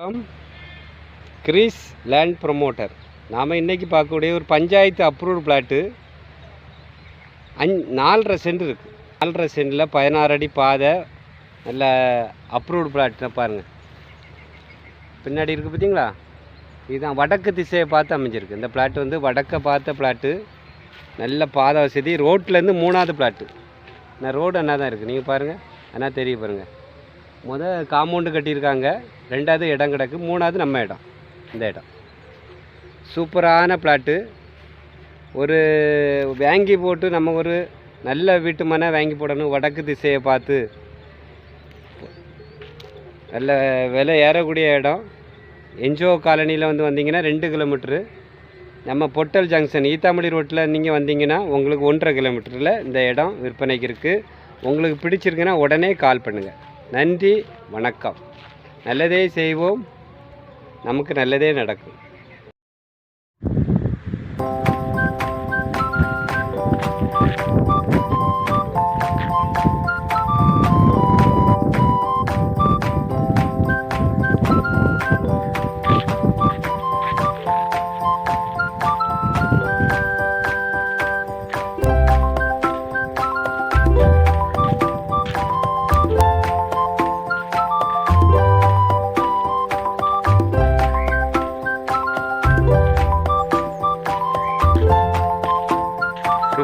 வணக்கம். Greece land promoter நாம் இன்றைக்கி பார்க்கக்கூடிய ஒரு பஞ்சாயத்து அப்ரூவ்டு பிளாட்டு அஞ் நாலரை சென்ட் இருக்குது நாலரை சென்டில் பதினாறு அடி பாதை நல்ல அப்ரூவ்டு பிளாட்னா பாருங்கள் பின்னாடி இருக்குது பார்த்தீங்களா இதுதான் வடக்கு திசையை பார்த்து அமைஞ்சிருக்கு. இந்த பிளாட் வந்து வடக்க பார்த்த பிளாட்டு நல்ல பாதை வசதி. ரோட்லேருந்து மூணாவது பிளாட்டு நான் ரோடு என்ன தான் இருக்குது நீங்கள் பாருங்கள் என்ன தெரிய பாருங்கள் முத காம்பவுண்டு கட்டியிருக்காங்க. ரெண்டாவது இடம் கிடக்கு. மூணாவது நம்ம இடம். இந்த இடம். சூப்பரான பிளாட்டு ஒரு வாங்கி போட்டு நம்ம ஒரு நல்ல வீட்டு மனை வாங்கி போடணும். வடக்கு திசையை பார்த்து. நல்ல விலை ஏறக்கூடிய இடம். என்ஜிஓ காலனியில் வந்து வந்தீங்கன்னா ரெண்டு கிலோமீட்ரு நம்ம பொட்டல் ஜங்ஷன் ஈத்தாமொழி ரோட்டில் நீங்கள் வந்தீங்கன்னா உங்களுக்கு ஒன்றரை கிலோமீட்டரில் இந்த இடம் விற்பனைக்கு இருக்குது உங்களுக்கு பிடிச்சிருக்குன்னா உடனே கால் பண்ணுங்கள் நன்றி வணக்கம். நல்லதே செய்வோம். நமக்கு நல்லதே நடக்கும்.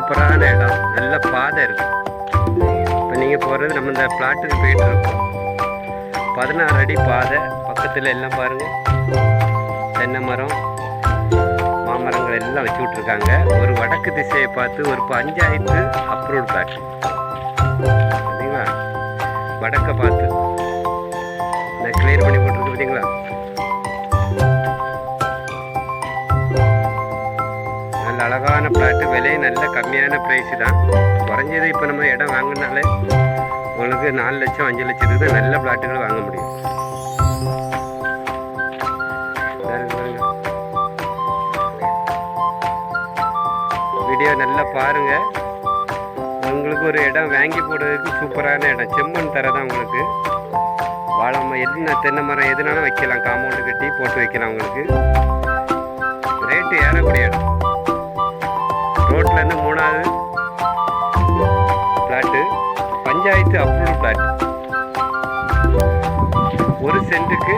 சூப்பரான இடம் நல்ல பாதை இருக்கு. இப்போ நீங்கள் போகிறது நம்ம இந்த பிளாட்டுக்கு போயிட்டு இருக்கோம். பதினாறு அடி பாதை. பக்கத்தில் எல்லாம் பாருங்கள் தென்னை மரம் மாமரங்கள் எல்லாம் வச்சு விட்ருக்காங்க ஒரு வடக்கு திசையை பார்த்து ஒரு பஞ்சாயத்து அப்ரூவ்ட் பிளாட் பார்த்தீங்களா வடக்கை பார்த்து. நான் கிளியர் பண்ணி போட்டிருக்கு பார்த்தீங்களா? நல்ல அழகான பிளாட்டு விலையும் நல்ல கம்மியான ப்ரைஸு தான். குறைஞ்சது இப்போ நம்ம இடம் வாங்கினாலே உங்களுக்கு நாலு லட்சம் அஞ்சு லட்சத்துக்கு தான் நல்ல பிளாட்டுகள் வாங்க முடியும். வீடியோ நல்லா பாருங்கள் உங்களுக்கு ஒரு இடம் வாங்கி போடுறதுக்கு சூப்பரான இடம். செம்மண் தர தான் உங்களுக்கு. வாழை மரம் என்ன தென்னை மரம் எதுனாலும் வைக்கலாம். காம்பவுண்டு கட்டி போட்டு வைக்கலாம் உங்களுக்கு. பஞ்சாயத்து அப்ரூவ்டு பிளாட் ஒரு சென்ட்டுக்கு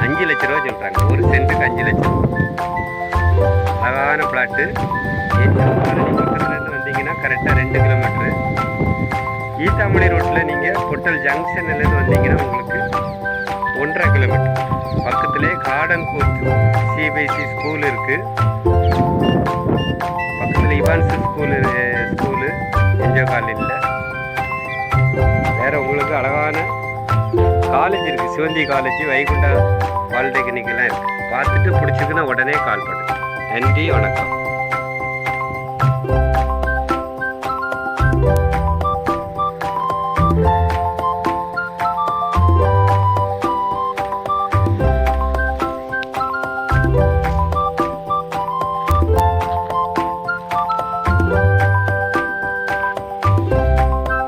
அஞ்சு லட்ச ரூபா சொல்கிறாங்க ஒரு சென்ட்டுக்கு அஞ்சு லட்சம் அழகான பிளாட்டு பக்கத்துலேருந்து வந்தீங்கன்னா கரெக்டாக ரெண்டு கிலோமீட்ரு ஈத்தாமணி ரோட்டில் நீங்கள் பொட்டல் ஜங்ஷன்லேருந்து வந்தீங்கன்னா உங்களுக்கு ஒன்றரை கிலோமீட்டர் பக்கத்திலே கார்டன் கோர்ட் சிபிஎஸ்சி ஸ்கூல் இருக்குது பக்கத்தில் இவான்ஸ் ஸ்கூல் ஸ்கூலு என்ஜோ காலனியில் வேறு உங்களுக்கு அழகான காலேஜ் இருக்குது சிவந்தி காலேஜ் வைகுண்டா பாலிடெக்னிக்லாம் இருக்குது பார்த்துட்டு பிடிச்சதுன்னா உடனே கால் பண்ணுங்க. நன்றி வணக்கம்.